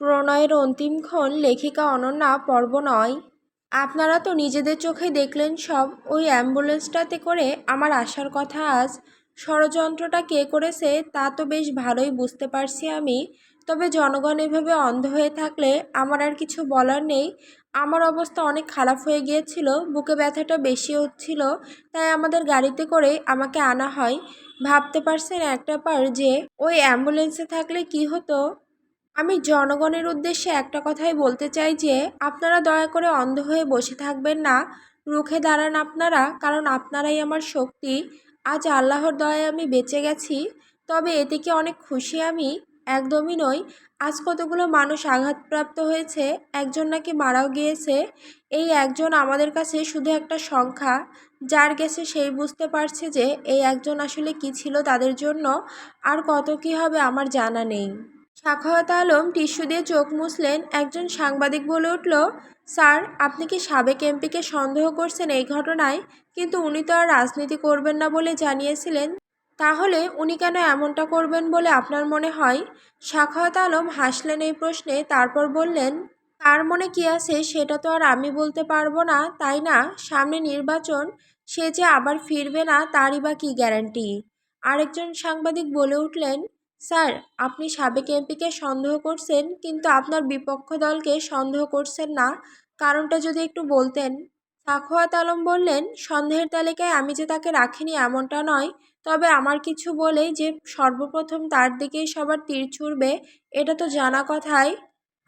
প্রণয়ের অন্তিমক্ষণ লেখিকা অনন্যা পর্ব নয়। আপনারা তো নিজেদের চোখে দেখলেন সব। ওই অ্যাম্বুলেন্সটাতে করে আমার আসার কথা আজ। ষড়যন্ত্রটা কে করেছে তা তো বেশ ভালোই বুঝতে পারছি আমি। তবে জনগণ এভাবে অন্ধ হয়ে থাকলে আমার আর কিছু বলার নেই। আমার অবস্থা অনেক খারাপ হয়ে গিয়েছিল, বুকে ব্যথাটা বেশি হচ্ছিল, তাই আমাদের গাড়িতে করে আমাকে আনা হয়। ভাবতে পারছেন একটা পার যে, ওই অ্যাম্বুলেন্সে থাকলে কি হতো? আমি জনগণের উদ্দেশ্যে একটা কথাই বলতে চাই যে, আপনারা দয়া করে অন্ধ হয়ে বসে থাকবেন না। রুখে দাঁড়ান আপনারা, কারণ আপনারাই আমার শক্তি। আজ আল্লাহর দয়ায় আমি বেঁচে গেছি, তবে এতে কি অনেক খুশি আমি। একদমই নই। আজ কতগুলো মানুষ আঘাতপ্রাপ্ত হয়েছে, একজন নাকি মারাও গিয়েছে। এই একজন আমাদের কাছে শুধু একটা সংখ্যা। যার গেছে সেই বুঝতে পারছে যে, এই একজন আসলে কি ছিল তাদের জন্য। আর কত কি হবে আমার জানা নেই। সাখাওয়াত আলম টিস্যু দিয়ে চোখ মুছলেন একজন সাংবাদিক বলে উঠল, স্যার, আপনি কি সাবেক এমপিকে সন্দেহ করছেন এই ঘটনায়? কিন্তু উনি তো আর রাজনীতি করবেন না বলে জানিয়েছিলেন। তাহলে উনি কেন এমনটা করবেন বলে আপনার মনে হয়? সাখাওয়াত আলম হাসলেন এই প্রশ্নে, তারপর বললেন, তার মনে কি আছে সেটা তো আর আমি বলতে পারব না, তাই না? সামনে নির্বাচন, সে যে আবার ফিরবে না, তারই বা কী গ্যারান্টি? আরেকজন সাংবাদিক বলে উঠলেন স্যার, আপনি সাবেক এমপিকে সন্দেহ করছেন, কিন্তু আপনার বিপক্ষ দলকে সন্দেহ করছেন না। কারণটা যদি একটু বলতেন। সাখোয়াত আলম বললেন, সন্দেহের তালিকায় আমি যে তাকে রাখিনি এমনটা নয়। তবে আমার কিছু বলেই যে সর্বপ্রথম তার দিকেই সবার তীর ছুড়বে, এটা তো জানা কথাই।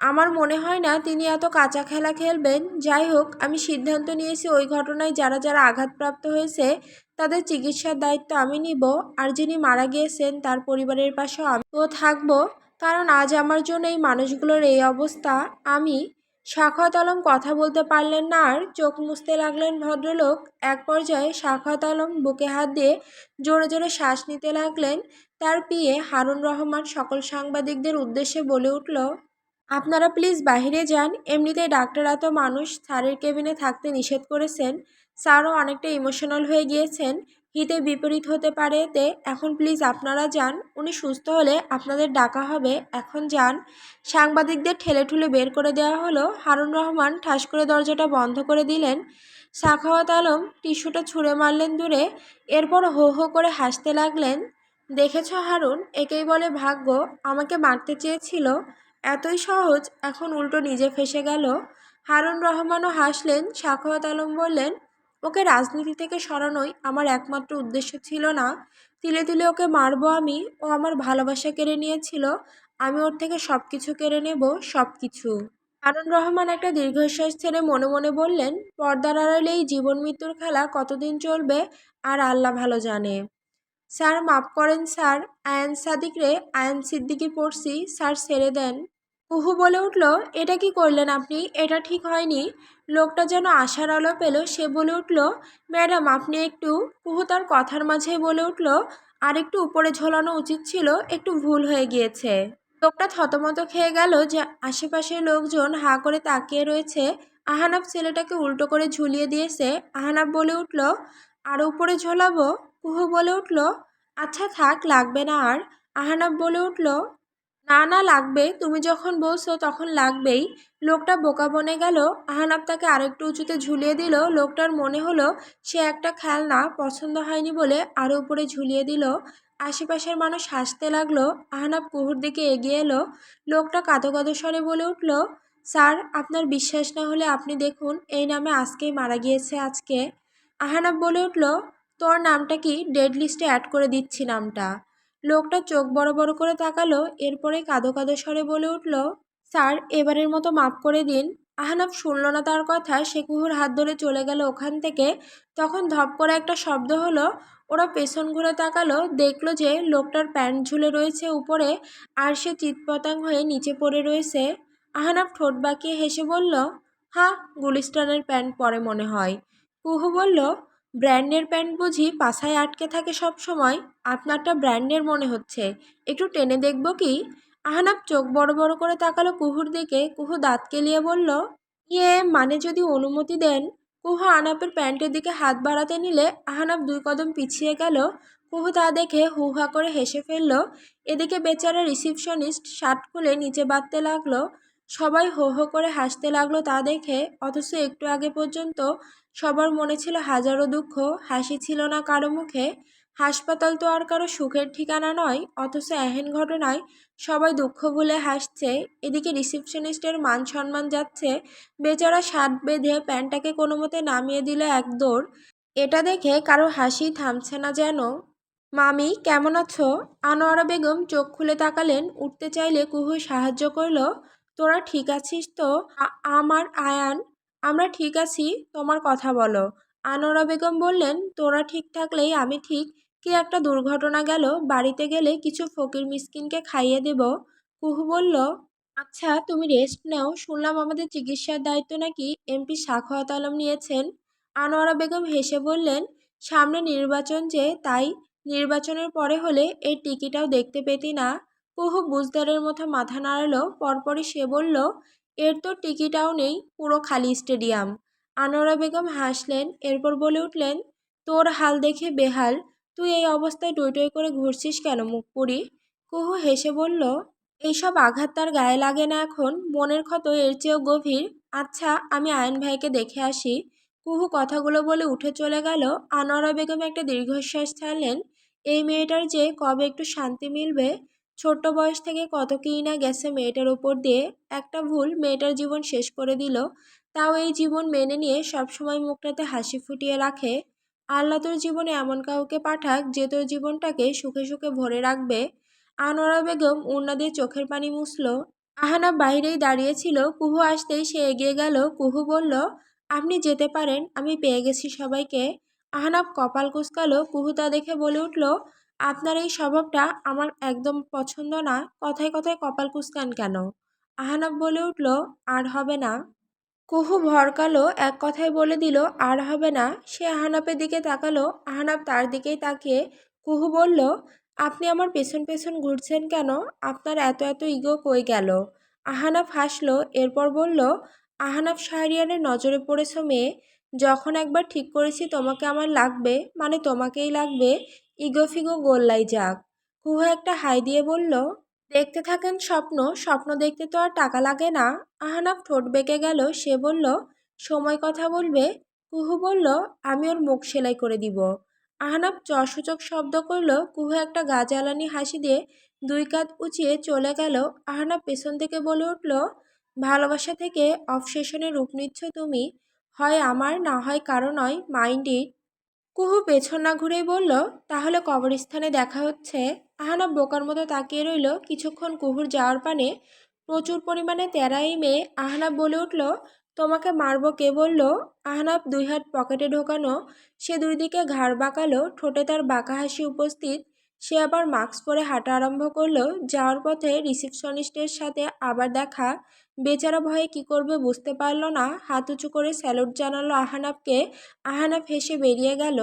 আমার মনে হয় না তিনি এত কাঁচা খেলা খেলবেন। যাই হোক, আমি সিদ্ধান্ত নিয়েছি ওই ঘটনায় যারা যারা আঘাতপ্রাপ্ত হয়েছে তাদের চিকিৎসার দায়িত্ব আমি নিব আর যিনি মারা গিয়েছেন তার পরিবারের পাশেও আমিও থাকব। কারণ আজ আমার জন্য এই মানুষগুলোর এই অবস্থা। আমি শাখাত আলম কথা বলতে পারলেন না আর চোখ মুছতে লাগলেন ভদ্রলোক। এক পর্যায়ে শাখাত আলম বুকে হাত দিয়ে জোরে জোরে শ্বাস নিতে লাগলেন। তার পিয়ে হারুন রহমান সকল সাংবাদিকদের উদ্দেশ্যে বলে উঠল, আপনারা প্লিজ বাহিরে যান। এমনিতেই ডাক্তাররা তো মানুষ, স্যারের কেবিনে থাকতে নিষেধ করেছেন। স্যারও অনেকটা ইমোশনাল হয়ে গিয়েছেন। হিতে বিপরীত হতে পারে এতে এখন প্লিজ আপনারা যান। উনি সুস্থ হলে আপনাদের ডাকা হবে। এখন যান। সাংবাদিকদের ঠেলে ঠুলে বের করে দেওয়া হলো। হারুন রহমান ঠাস করে দরজাটা বন্ধ করে দিলেন। সাখাওয়াত আলম টিস্যুটা ছুঁড়ে মারলেন দূরে। এরপর হো হো করে হাসতে লাগলেন। দেখেছ হারুন, একেই বলে ভাগ্য। আমাকে মারতে চেয়েছিল। এতই সহজ, এখন উল্টো নিজে ফেসে গেল। হারুন রহমানও হাসলেন। সাখাওয়াত আলম বললেন ওকে রাজনীতি থেকে সরানোই আমার একমাত্র উদ্দেশ্য ছিল না। তিলে তিলে ওকে মারবো আমি, ও আমার ভালোবাসা কেড়ে নিয়েছিল, আমি ওর থেকে সব কিছু কেড়ে নেব সব কিছু হারুন রহমান একটা দীর্ঘশ্বাস ছেড়ে মনে মনে বললেন, পর্দার আড়ালে এই জীবন মৃত্যুর খেলা কতদিন চলবে আর আল্লাহ ভালো জানে। স্যার, মাফ করেন স্যার, আয়ান সাদিক রে, আয়ান সিদ্দিকি পড়ছি, স্যার ছেড়ে দেন। কুহু বলে উঠল, এটা কি করলেন আপনি? এটা ঠিক হয়নি। লোকটা যেন আশার আলো পেল, সে বলে উঠল, ম্যাডাম, আপনি একটু কুহু তার কথার মাঝে বলে উঠল আর একটু উপরে ঝোলানো উচিত ছিল, একটু ভুল হয়ে গিয়েছে। লোকটা থতমত খেয়ে গেল যে আশেপাশের লোকজন হা করে তাকিয়ে রয়েছে। আহানাব ছেলেটাকে উল্টো করে ঝুলিয়ে দিয়েছে। আহানাব বলে উঠল আরও উপরে ঝোলাবো? কুহু বলে উঠল আচ্ছা থাক, লাগবে না আর। আহানাব বলে উঠল না না লাগবে তুমি যখন বলছো তখন লাগবেই। লোকটা বোকা বনে গেল। আহানাব তাকে আরেকটু উঁচুতে ঝুলিয়ে দিল। লোকটার মনে হলো, সে একটা খেলনা, পছন্দ হয়নি বলে আরও উপরে ঝুলিয়ে দিল। আশেপাশের মানুষ হাসতে লাগল। আহানাব কুহুর দিকে এগিয়ে এলো। লোকটা কাঁদো কাঁদো স্বরে বলে উঠল, স্যার, আপনার বিশ্বাস না হলে আপনি দেখুন, এই নামে আজকেই মারা গিয়েছে আজকে। আহানাব বলে উঠল, তোর নামটা কি? ডেড লিস্টে অ্যাড করে দিচ্ছি নামটা। লোকটা চোখ বড় বড় করে তাকালো, এরপরে কাঁদো কাঁদো স্বরে বলে উঠল, স্যার, এবারের মতো মাফ করে দিন। আহনাফ শুনল না তার কথা, সে কুহুর হাত ধরে চলে গেল ওখান থেকে। তখন ধপ করে একটা শব্দ হলো, ওরা পেছন ঘুরে তাকালো, দেখল যে লোকটার প্যান্ট ঝুলে রয়েছে উপরে, আর সে চিৎপতাং হয়ে নিচে পড়ে রয়েছে। আহনাফ ঠোঁট বাঁকিয়ে হেসে বলল হ্যাঁ গুলিস্টানের প্যান্ট পরে মনে হয়। কুহু বলল ব্র্যান্ডের প্যান্ট বুঝি পাছায় আটকে থাকে সব সময়? আপনারটা ব্র্যান্ডের মনে হচ্ছে। একটু টেনে দেখব কি? আহানাব চোখ বড় বড় করে তাকালো কুহুর দিকে। কুহু দাঁত কেলিয়ে বলল ইয়ে মানে যদি অনুমতি দেন? কুহু আনাপের প্যান্টের দিকে হাত বাড়াতে নিলে আহানাব দুই কদম পিছিয়ে গেল। কুহু তা দেখে হু হা করে হেসে ফেলল। এদিকে বেচারা রিসিপশনিস্ট শার্ট খুলে নিচে বাঁধতে লাগল। সবাই হো হো করে হাসতে লাগল তা দেখে। অথচ একটু আগে পর্যন্ত সবার মনে ছিল হাজারো দুঃখ, হাসি ছিল না কারও মুখে। হাসপাতাল তো আর কারও সুখের ঠিকানা নয়, অথচ এহেন ঘটনায় সবাই দুঃখ ভুলে হাসছে। এদিকে রিসিপশনিস্টের মান সম্মান যাচ্ছে, বেচারা শার্ট বেঁধে প্যান্টটাকে কোনো মতে নামিয়ে দিল এক দৌড়। এটা দেখে কারও হাসি থামছে না যেন। মামি, কেমন আছো? আনোয়ারা বেগম চোখ খুলে তাকালেন, উঠতে চাইলে কুহু সাহায্য করল? তোরা ঠিক আছিস তো? আমার, আয়ান। আমরা ঠিক আছি, তোমার কথা বলো। আনোয়ারা বেগম বললেন, তোরা ঠিক থাকলেই আমি ঠিক। কি একটা দুর্ঘটনা গেল, বাড়িতে গেলে কিছু ফকির মিসকিনকে খাইয়ে দেব? কুহু বলল আচ্ছা তুমি রেস্ট নাও। শুনলাম আমাদের চিকিৎসার দায়িত্ব নাকি এমপি সাখাওয়াত আলম নিয়েছেন। আনোয়ারা বেগম হেসে বললেন, সামনে নির্বাচন যে, তাই। নির্বাচনের পরে হলে এই টিকিটাও দেখতে পেতি না। কুহু বুঝদারের মতো মাথা নাড়ালো। পরপরই সে বলল এর তো টিকিটাও নেই পুরো খালি স্টেডিয়াম। আনোয়ারা বেগম হাসলেন, এরপর বলে উঠলেন, তোর হাল দেখে বেহাল, তুই এই অবস্থায় টই টই করে ঘুরছিস কেন মুখ পুরি কুহু হেসে বলল, এইসব আঘাত তার গায়ে লাগে না এখন, মনের ক্ষত এর চেয়েও গভীর। আচ্ছা আমি আয়ন ভাইকে দেখে আসি। কুহু কথাগুলো বলে উঠে চলে গেল। আনোয়ারা বেগম একটা দীর্ঘশ্বাস ছাড়লেন, এই মেয়েটার যে কবে একটু শান্তি মিলবে ছোট্ট বয়স থেকে কত কী না গেছে মেয়েটার উপর দিয়ে একটা ভুল মেয়েটার জীবন শেষ করে দিল। তাও এই জীবন মেনে নিয়ে সবসময় মুখটাতে হাসি ফুটিয়ে রাখে। আল্লাহ তোর জীবনে এমন কাউকে পাঠাক যে তোর জীবনটাকে সুখে সুখে ভরে রাখবে। আনোয়ারা বেগম উন্না দিয়ে চোখের পানি মুছল। আহানা বাইরেই দাঁড়িয়েছিল। কুহু আসতেই সে এগিয়ে গেল। কুহু বলল, আপনি যেতে পারেন, আমি পেয়ে গেছি সবাইকে। আহনাব কপাল কুসকালো কুহু তা দেখে বলে উঠল আপনার এই স্বভাবটা আমার একদম পছন্দ না। কথায় কথায় কপাল কুচকান কেন? আহনাব বলে উঠল, আর হবে না। কুহু ভরকালো, এক কথায় বলে দিল, আর হবে না। সে আহনাপের দিকে তাকালো আহনাপ তার দিকেই তাকিয়ে কুহু বলল, আপনি আমার পেছন পেছন ঘুরছেন কেন? আপনার এত এত ইগো কই গেল? আহানাফ হাসলো, এরপর বলল আহানাফ শাহরিয়ারের নজরে পড়েছ মেয়ে যখন একবার ঠিক করেছি তোমাকে আমার লাগবে মানে তোমাকেই লাগবে, ইগো ফিগো গোল্লাই যাক। কুহু একটা হাই দিয়ে বলল, দেখতে থাকেন স্বপ্ন স্বপ্ন দেখতে তো আর টাকা লাগে না। আহানাফ ঠোঁট বেঁকে গেল, সে বলল, সময় কথা বলবে? কুহু বলল, আমি ওর মুখ সেলাই করে দিব। আহনাব চসূচক শব্দ করল, কুহু একটা গা জ্বালানি হাসি দিয়ে দুই কাঁধ উঁচিয়ে চলে গেল। আহনাব পেছন থেকে বলে উঠল, ভালোবাসা থেকে অবসেশনে রূপ নিচ্ছ তুমি। হয় আমার, না হয় কারও নয় মাইন্ড ইট কুহু পেছন না ঘুরেই বলল, তাহলে কবরস্থানে দেখা হচ্ছে? আহানাব বোকার মতো তাকিয়ে রইল। কিছুক্ষণ কুহুর যাওয়ার পানে প্রচুর পরিমাণে তেরাই মেয়ে আহনাব বলে উঠল, তোমাকে মারবো কে? বলল। আহনাব দুই হাত পকেটে ঢোকানো, সে দুই দিকে ঘাড় বাঁকালো। ঠোঁটে তার বাঁকা হাসি উপস্থিত। সে আবার মাস্ক পরে হাঁটা আরম্ভ করল যাওয়ার পথে রিসেপশনিস্টের সাথে আবার দেখা। বেচারা ভয়ে কি করবে বুঝতে পারল না, হাত উঁচু করে স্যালুট জানালো আহানাবকে আহানাব হেসে বেরিয়ে গেল।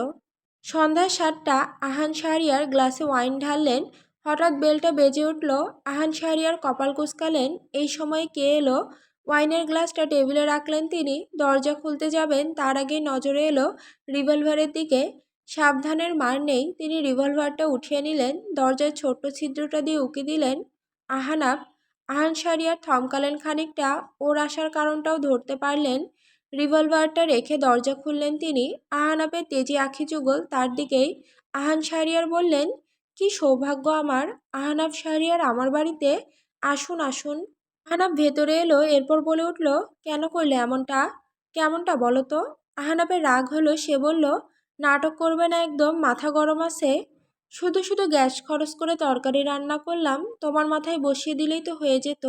সন্ধ্যা সাতটা, আহান শাহরিয়ার গ্লাসে ওয়াইন ঢাললেন। হঠাৎ বেলটা বেজে উঠল। আহান শাহরিয়ার কপাল কুচকালেন। এই সময় কে এলো? ওয়াইনের গ্লাসটা টেবিলে রাখলেন তিনি। দরজা খুলতে যাবেন, তার আগে নজরে এলো রিভলভারের দিকে। সাবধানের মার নেই। তিনি রিভলভারটা উঠিয়ে নিলেন দরজার ছোট্ট ছিদ্রটা দিয়ে উকি দিলেন। আহানাব আহান শাহরিয়ার থমকালেন খানিকটা। ওর আসার কারণটাও ধরতে পারলেন। রিভলভারটা রেখে দরজা খুললেন তিনি। আহানাপের তেজি আখি যুগল তার দিকেই। আহান শাহরিয়ার বললেন, কি সৌভাগ্য আমার। আহানাব শাহরিয়ার আমার বাড়িতে। আসুন আসুন। আহানাব ভেতরে এলো, এরপর বলে উঠল, কেন করলে এমনটা? কেমনটা বলো তো? আহানাবের রাগ হলো, সে বলল নাটক করবে না একদম, মাথা গরম আছে। শুধু শুধু গ্যাস খরচ করে তরকারি রান্না করলাম, তোমার মাথায় বসিয়ে দিলেই তো হয়ে যেত।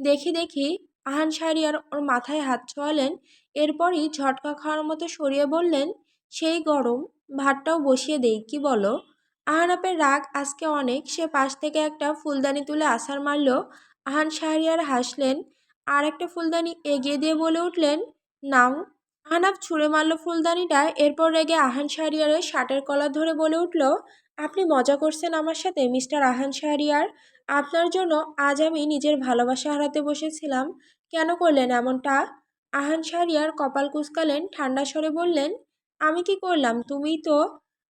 দেখি দেখি, আহান শাহরিয়ার ওর মাথায় হাত ছোঁয়ালেন, এরপরই ঝটকা খাওয়ার মতো সরিয়ে বললেন, সেই গরম, ভাতটাও বসিয়ে দেই, কি বলো? আহানাপের রাগ আজকে অনেক, সে পাশ থেকে একটা ফুলদানি তুলে আসার মারল। আহান শাহরিয়ার হাসলেন, আর একটা ফুলদানি এগিয়ে দিয়ে বলে উঠলেন, নাও আহনাফ ছুঁড়ে মারল ফুলদানিটা, এরপর রেগে আহান শাহরিয়ারের শার্টের কলার ধরে বলে উঠল, আপনি মজা করছেন আমার সাথে, মিস্টার আহান শাহরিয়ার। আপনার জন্য আজ আমি নিজের ভালোবাসা হারাতে বসেছিলাম। কেন করলেন এমনটা? আহান শাহরিয়ার কপাল কুচকালেন, ঠান্ডা স্বরে বললেন, আমি কি করলাম? তুমিই তো।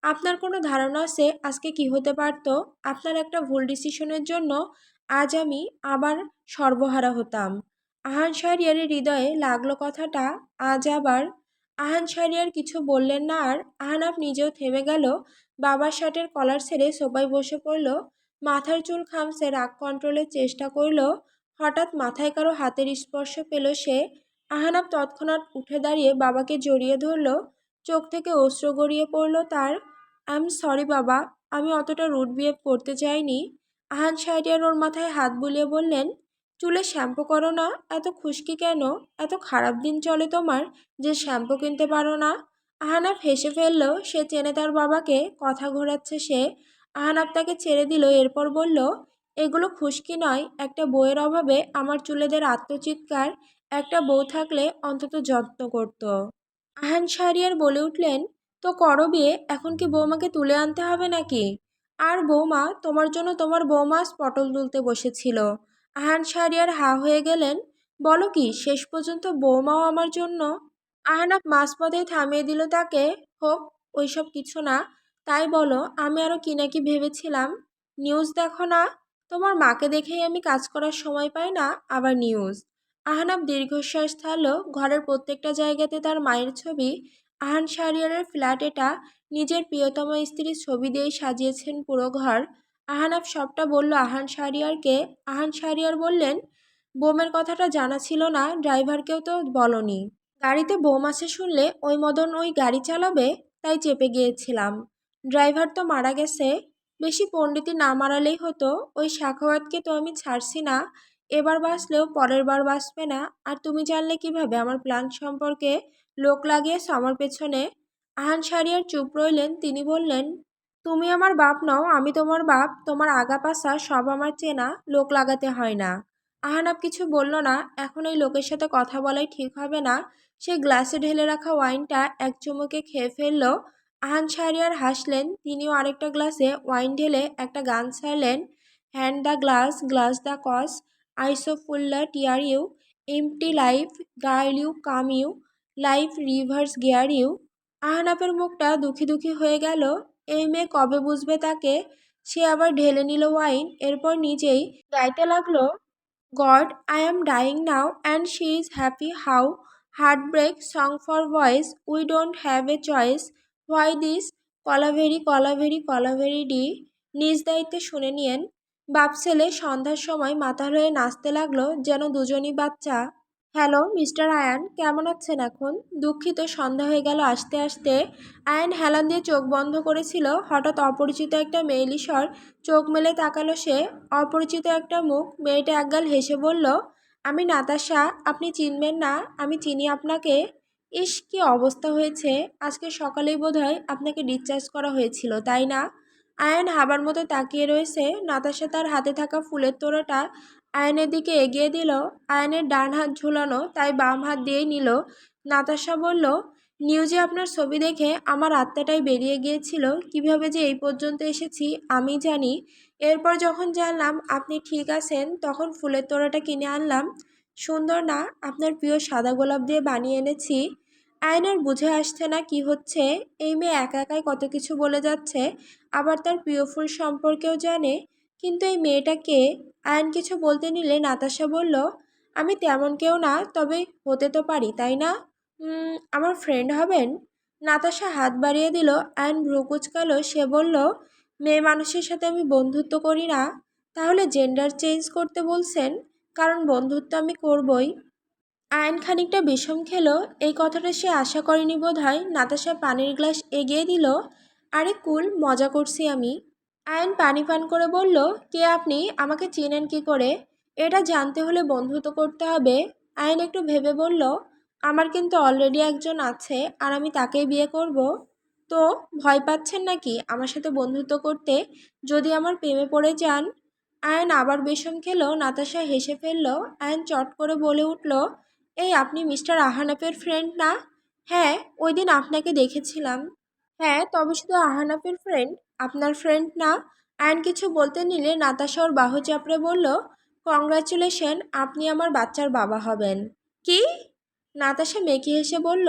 আপনার কোনো ধারণা আছে আজকে কি হতে পারতো? আপনার একটা ভুল ডিসিশনের জন্য আজ আমি আবার সর্বহারা হতাম। আহান শাহরিয়ারের হৃদয়ে লাগল কথাটা। আজ আবার আহান শাহরিয়ার কিছু বললেন না আর আহানাফ নিজেও থেমে গেল। বাবার শার্টের কলার ছেড়ে সোফায় বসে পড়ল। মাথার চুল খামছে, রাগ কন্ট্রোলের চেষ্টা করল। হঠাৎ মাথায় কারও হাতের স্পর্শ পেল সে। আহানাফ তৎক্ষণাৎ উঠে দাঁড়িয়ে বাবাকে জড়িয়ে ধরল। চোখ থেকে অশ্রু গড়িয়ে পড়ল তার। আই এম সরি বাবা, আমি অতটা রুট বিহেভ করতে চাইনি। আহান শাহরিয়ার ওর মাথায় হাত বুলিয়ে বললেন চুলে শ্যাম্পু করো না, এত খুশকি কেন? এত খারাপ দিন চলে তোমার যে শ্যাম্পু কিনতে পারো না? আহানাফ হেসে ফেলল, সে চেনে তার বাবাকে, কথা ঘোরাচ্ছে সে। আহানাফ তাকে ছেড়ে দিল, এরপর বলল, এগুলো খুশকি নয়, একটা বইয়ের অভাবে আমার চুলেদের আত্মচিৎকার, একটা বউ থাকলে অন্তত যত্ন করত। আহান শাহরিয়ার বলে উঠলেন, তো করো বিয়ে, এখন কি বৌমাকে তুলে আনতে হবে নাকি? আর বৌমা, তোমার জন্য তোমার বৌমা পটল তুলতে বসেছিল। আহান শাহরিয়ার হা হয়ে গেলেন। বলো কি, শেষ পর্যন্ত বৌমাও আমার জন্য? আহানাফ মাঝপথেই থামিয়ে দিল তাকে। হোক, ওইসব কিছু না। তাই বলো, আমি আরও কি নাকি ভেবেছিলাম। নিউজ দেখো না? তোমার মাকে দেখেই আমি কাজ করার সময় পাই না, আবার নিউজ। আহানাব দীর্ঘশ্বাস ছাড়ল। ঘরের প্রত্যেকটা জায়গাতে তার মায়ের ছবি। আহান শাহরিয়ারের ফ্ল্যাট এটা। নিজের প্রিয়তম স্ত্রীর ছবি দিয়েই সাজিয়েছেন পুরো ঘর। আহানাব সবটা বলল, আহান শাহরিয়ারকে আহান শাহরিয়ার বললেন, বোমের কথাটা জানা ছিল না, ড্রাইভারকেও তো বলনি। গাড়িতে বোম আছে শুনলে ওই মদন ওই গাড়ি চালাবে, তাই চেপে গিয়েছিলাম। ড্রাইভার তো মারা গেছে, বেশি পণ্ডিতি না মারালেই হতো, ওই শাখাওয়াতকে তো আমি ছাড়ছি না, এবার বাঁচলেও পরের বার বাঁচবে না, আর তুমি জানলে কীভাবে আমার প্ল্যান সম্পর্কে লোক লাগিয়েছ আমার পেছনে? আহান শাহরিয়ার চুপ রইলেন, তিনি বললেন তুমি আমার বাপ নও, আমি তোমার বাপ, তোমার আগা পাশা সব আমার চেনা, লোক লাগাতে হয় না। আহানাব কিছু বলল না, এখন এই লোকের সাথে কথা বলাই ঠিক হবে না। সে গ্লাসে ঢেলে রাখা ওয়াইনটা এক চুমুকে খেয়ে ফেলল। আহান শাহরিয়ার হাসলেন, তিনিও আরেকটা গ্লাসে ওয়াইন ঢেলে একটা গান ছাড়লেন। Hand the glass glass the cos আইসোফুল্লা tear you empty life, girl you, come you, life reverse gear you. আহনাফের মুখটা দুঃখী দুঃখী হয়ে গেল। এই মেয়ে কবে বুঝবে তাকে? সে আবার ঢেলে নিল ওয়াইন, এরপর নিজেই গাইতে লাগল, god, I am dying now and she is happy how heart break song for voice, we don't have a choice, why this, Kolaveri Kolaveri Kolaveri Di? নিজ দায়িত্বে শুনে নিয়েন। বাপ ছেলে সন্ধ্যার সময় মাতাল হয়ে নাচতে লাগল, যেন দুজনই বাচ্চা হ্যালো, মিস্টার আয়ান, কেমন আছেন এখন? দুঃখিত, সন্ধ্যা হয়ে গেল আসতে আসতে। আয়ান হেলান দিয়ে চোখ বন্ধ করেছিল। হঠাৎ অপরিচিত একটা মেয়েলি স্বর চোখ মেলে তাকালো সে। অপরিচিত একটা মুখ, মেয়েটা একগাল হেসে বলল, আমি নাতাশা, আপনি চিনবেন না, আমি চিনি আপনাকে। ইস, কী অবস্থা হয়েছে। আজকে সকালেই বোধহয় আপনাকে ডিসচার্জ করা হয়েছিল, তাই না? আয়ন হাবার মতো তাকিয়ে রয়েছে। নাতাশা তার হাতে থাকা ফুলের তোড়াটা আয়নের দিকে এগিয়ে দিল। আয়নের ডান হাত ঝুলানো, তাই বাম হাত দিয়েই নিল। নাতাশা বলল নিউজে আপনার ছবি দেখে আমার আত্মাটাই বেরিয়ে গিয়েছিল, কীভাবে যে এই পর্যন্ত এসেছি আমি জানি। এরপর যখন জানলাম আপনি ঠিক আছেন, তখন ফুলের তোড়াটা কিনে আনলাম। সুন্দর না, আপনার প্রিয় সাদা গোলাপ দিয়ে বানিয়ে এনেছি। আয়নের বুঝে আসছে না কি হচ্ছে। এই মেয়ে একা একাই কত কিছু বলে যাচ্ছে। আবার তার প্রিয় ফুল সম্পর্কেও জানে। কিন্তু এই মেয়েটাকে আয়ন কিছু বলতে নিলে নাতাশা বলল, আমি তেমন কেউ না, তবে হতে তো পারি, তাই না? আমার ফ্রেন্ড হবেন? নাতাশা হাত বাড়িয়ে দিল আয়ন ভ্রু কুচকালো। সে বলল, মেয়ে মানুষের সাথে আমি বন্ধুত্ব করি না, তাহলে জেন্ডার চেঞ্জ করতে বলছেন? কারণ বন্ধুত্ব আমি করবই। আয়ন খানিকটা বিষম খেলো। এই কথাটা সে আশা করেনি বোধ হয় নাতাশা পানির গ্লাস এগিয়ে দিল, আরে কুল, মজা করছি আমি। আয়ন পানি পান করে বলল, কে আপনি? আমাকে চেনেন কি করে? এটা জানতে হলে বন্ধুত্ব করতে হবে। আয়ন একটু ভেবে বলল, আমার কিন্তু অলরেডি একজন আছে, আর আমি তাকেই বিয়ে করব। তো, ভয় পাচ্ছেন নাকি আমার সাথে বন্ধুত্ব করতে? যদি আমার প্রেমে পড়ে যান? আয়ন আবার বেশম খেলো, নাতাশা হেসে ফেলল। আয়ন চট করে বলে উঠল, এই আপনি মিস্টার আহানাফের ফ্রেন্ড না? হ্যাঁ ওই দিন আপনাকে দেখেছিলাম। হ্যাঁ তবে শুধু আহানাফের ফ্রেন্ড আপনার ফ্রেন্ড না? অ্যান্ড কিছু বলতে নিলে নাতাশা ওর বাহু চাপড়ে বলল কংগ্রাচুলেশন আপনি আমার বাচ্চার বাবা হবেন। কি? নাতাশা মেকি হেসে বলল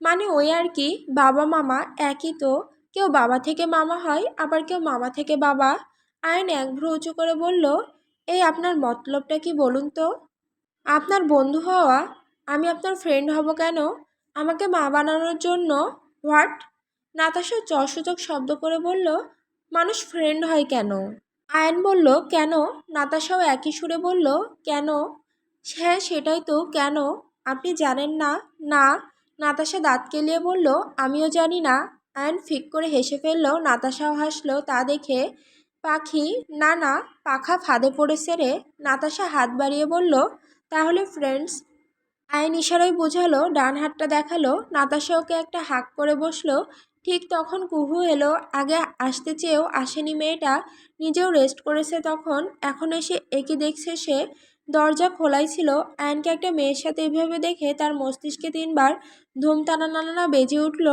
মানে ওই আর কি, বাবা মামা একই তো। কেউ বাবা থেকে মামা হয়, আবার কেউ মামা থেকে বাবা। আয়ন এক ভ্রু উঁচু করে বলল, এই আপনার মতলবটা কি বলুন তো? আপনার বন্ধু হওয়া? আমি আপনার ফ্রেন্ড হব কেন? আমাকে মা বানানোর জন্য? হোয়াট নাতাশা চসূচক শব্দ করে বলল, মানুষ ফ্রেন্ড হয় কেন? আয়ন বলল, কেন? নাতাশাও একই সুরে বলল, কেন? হ্যাঁ সেটাই তো, কেন? আপনি জানেন না? না। নাতাশা দাঁত কেলিয়ে বলল, আমিও জানি না। আয়ন ফিক করে হেসে ফেলল, নাতাশাও হাসলো, তা দেখে পাখি, না না, পাখা ফাঁদে পড়েছে রে। নাতাশা হাত বাড়িয়ে বলল, তাহলে ফ্রেন্ডস আয়ন ইশারায় বোঝালো, ডান হাতটা দেখাল, নাতাশা ওকে একটা হাক করে বসল ঠিক তখন কুহু এলো, আগে আসতে চেয়েও আসেনি মেয়েটা, নিজেও রেস্ট করেছে তখন, এখন এসে একই দেখছে সে দরজা খোলাই ছিল, আয়নকে একটা মেয়ের সাথে এভাবে দেখে তার মস্তিষ্কে তিনবার ধুম টানা বেজে উঠল,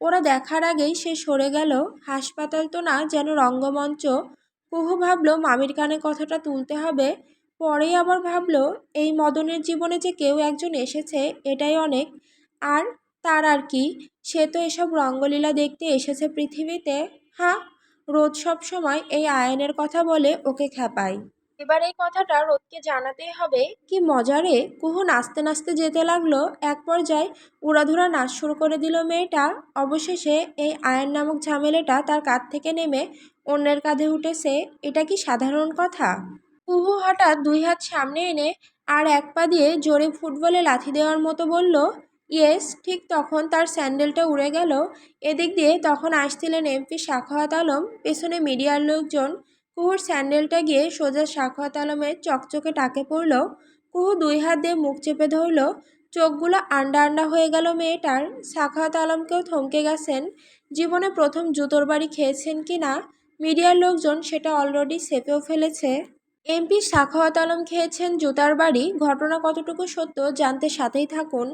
ওরা দেখার আগেই সে সরে গেল, হাসপাতাল তো না যেন রঙ্গমঞ্চ, কুহু ভাবলো মামির কানে কথাটা তুলতে হবে, পরেই আবার ভাবলো, এই মদনের জীবনে যে কেউ একজন এসেছে, এটাই অনেক, আর তার আর কি? সে তো এসব রঙ্গলীলা দেখতে এসেছে পৃথিবীতে। হ্যাঁ রোদ সব সময় এই আয়নের কথা বলে ওকে খেপায় এবার এই কথাটা রোদকে জানাতেই হবে, কি মজারে কুহু নাচতে নাচতে যেতে লাগল, এক পর্যায়ে উড়াধুরা নাচ শুরু করে দিল মেয়েটা। অবশেষে এই আয়ন নামক ঝামেলাটা তার কাঁধ থেকে নেমে অন্যের কাঁধে উঠেছে। এটা কি সাধারণ কথা? কুহু হঠাৎ দুই হাত সামনে এনে আর এক পা দিয়ে জোরে ফুটবলে লাথি দেওয়ার মতো বলল ইয়েস, ঠিক তখন তার স্যান্ডেলটা উড়ে গেল। এদিক দিয়ে তখন আসছিলেন এমপি সাখাওয়াত আলম। পেছনে মিডিয়ার লোকজন। কুহুর স্যান্ডেলটা গিয়ে সোজা সাখাওয়াত আলমের চকচকে টাকে পড়ল। কুহু দুই হাত দিয়ে মুখ চেপে ধরল। চোখগুলো আন্ডা আন্ডা হয়ে গেল মেয়েটার। সাখাওয়াত আলমকেও থমকে গেছেন। জীবনে প্রথম জুতোর বাড়ি খেয়েছেন কি না? মিডিয়ার লোকজন সেটা অলরেডি সেপেও ফেলেছে। এমপি সাখাওয়াত আলম খেয়েছেন জুতার বাড়ি। ঘটনা কতটুকু সত্য জানতে সাথেই থাকুন।